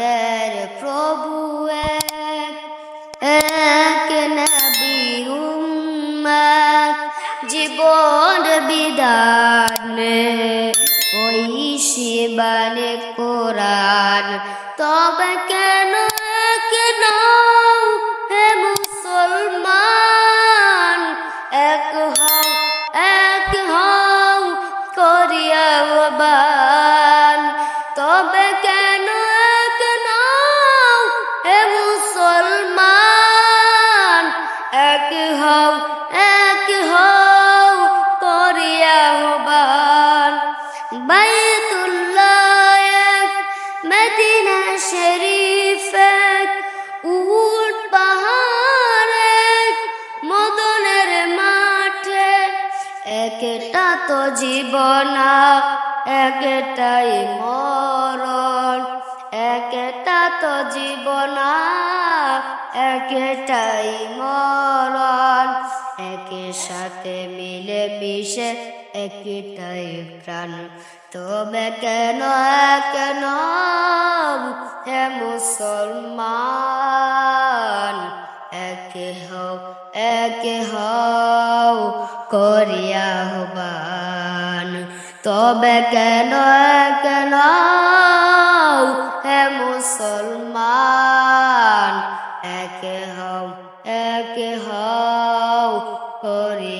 আমাদের প্রভু এক জীবন বিদান ওই শিবানে কোরআন। তবে কেন কেন এক মদিনা শরীফ এক উট পাহাড় মদনের মাঠে। একটা তো জীবনা, একটাই মরণ। একটা তো জীবনা, একটাই মরণ। একের সাথে মিলে মিশে একটাই প্রাণ। তবে কেন কেন হে মুসলমান? এক হও এক হও করিয়া হবান তবে কেন কেন হে মুসলমান? এক হও এক হও করিয়া